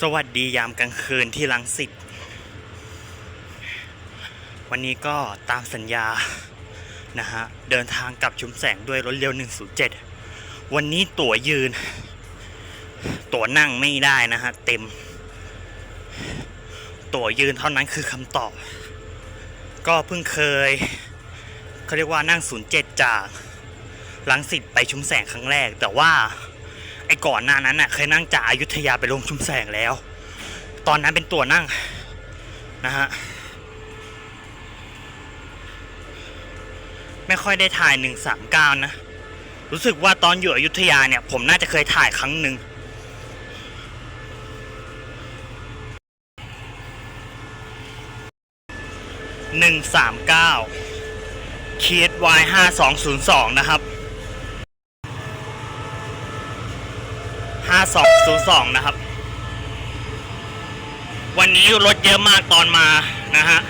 สวัสดียามกลางคืนที่ลังสิต วันนี้ก็ตามสัญญา นะฮะ เดินทางกลับชุมแสงด้วยรถเร็ว 107 วันนี้ตั๋วยืน ตั๋วนั่งไม่ได้นะฮะ เต็ม ตั๋วยืนเท่านั้นคือคำตอบ ก็เพิ่งเคย เขาเรียกว่านั่ง 07 จากลังสิตไปชุมแสงครั้งแรกแต่ว่า ไอ้ก่อนหน้านั้นน่ะเคยนั่งจากอายุทยาไปลงชุมแสงแล้ว ตอนนั้นเป็นตัวนั่งนะฮะไม่ค่อยได้ถ่าย139นะ รู้สึกว่าตอนอยู่อยุธยาเนี่ย ผมน่าจะเคยถ่ายครั้งหนึ่งหนึ่งสามเก้าคีดวายห้าสองศูนย์สองนะครับ 5202 นะครับ วันนี้รถเยอะมากตอนมานะฮะ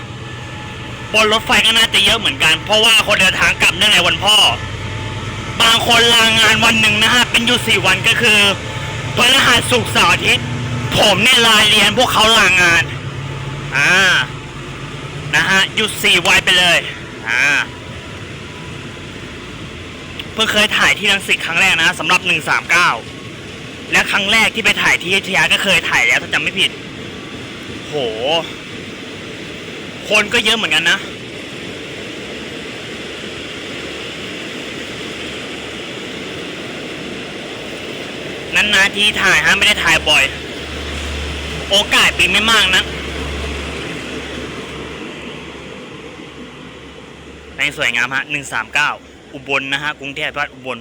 บนรถไฟก็น่าจะเยอะเหมือนกัน เพราะว่าคนเดินทางกลับเนื่องในวันพ่อ บางคนลางานวันหนึ่งนะฮะ เป็นอยู่สี่วันก็คือพฤหัสศุกร์เสาร์อาทิตย์ผมเนี่ยลาเรียนพวกเขาลางาน อ่า นะฮะ หยุดสี่วันไปเลย อ่า เพิ่งเคยถ่ายที่รังสิตครั้งแรกนะสำหรับ139 และครั้งแรกที่ไปถ่ายที่อยุธยาก็เคยถ่ายแล้วถ้าจำไม่ผิด โห คนก็เยอะเหมือนกันนะนานๆทีถ่ายฮะไม่ได้ถ่ายบ่อย โอกาสปีไม่มากนะในสวยงามฮะ139อุบลนะฮะกรุงเทพวัดอุบล